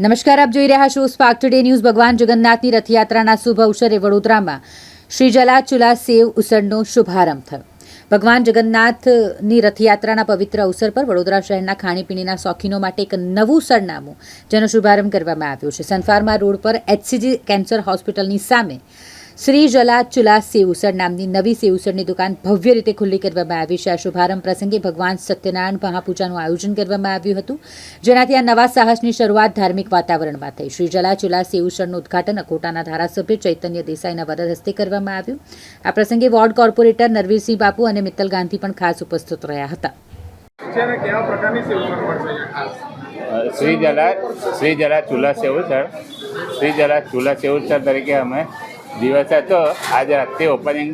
નમસ્કાર, આપ જોઈ રહ્યા છો સ્પાર્ક ટુડે ન્યૂઝ ભગવાન જગન્નાથની રથયાત્રાના શુભ અવસરે વડોદરામાં શ્રી જલા ચુલા સેવ ઉસળનો શુભારંભ થયો. ભગવાન જગન્નાથની રથયાત્રાના પવિત્ર અવસર પર વડોદરા શહેરના ખાણીપીણીના શોખીનો માટે એક નવું સરનામું, જેનો શુભારંભ કરવામાં આવ્યો છે. સનફાર્મા રોડ પર એચસીજી કેન્સર હોસ્પિટલની સામે શ્રી જલા ચુલા સેવસર નામની નવી સેવસરની દુકાન ભવ્ય રીતે ખુલ્લી કરવામાં આવી છે. આ શુભારંભ પ્રસંગે ભગવાન સત્યનારાયણ મહાપૂજાનું આયોજન કરવામાં આવ્યું હતું. જેનાથી આ નવા સાહસની શરૂઆત ધાર્મિક વાતાવરણમાં થઈ. શ્રી જલા ચુલા સેવસરનું ઉદઘાટન અકોટાના ધારાસભ્ય ચૈતન્ય દેસાઈના વરદ હસ્તે કરવામાં આવ્યું. આ પ્રસંગે વોર્ડ કોર્પોરેટર નરવીરસિંહ બાપુ અને મિત્તલ ગાંધી પણ ખાસ ઉપસ્થિત રહ્યા હતા. શ્રી જલા શ્રી જલા ચૂલા સેવુસર શ્રી જલા ચૂલા સેવુસર તરીકે અમે દિવસ હતો આજે રાતથી ઓપનિંગ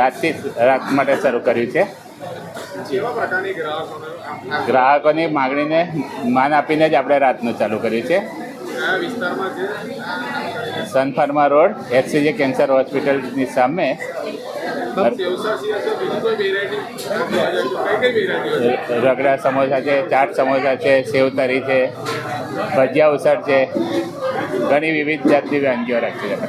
રાતથી રાત માટે શરૂ કર્યું છે. ગ્રાહકોને માગણીને માન આપીને જ આપણે રાતનું ચાલુ કર્યું છે. કયા વિસ્તારમાં છે? Sun Pharma road HCG cancer હોસ્પિટલની સામે. રગડા સમોસા છે ચાટ સમોસા છે સેવ તરી છે ભજીયા ઉસળ છે. ઘણી વિવિધ જાતની વાનગીઓ રાખી છે.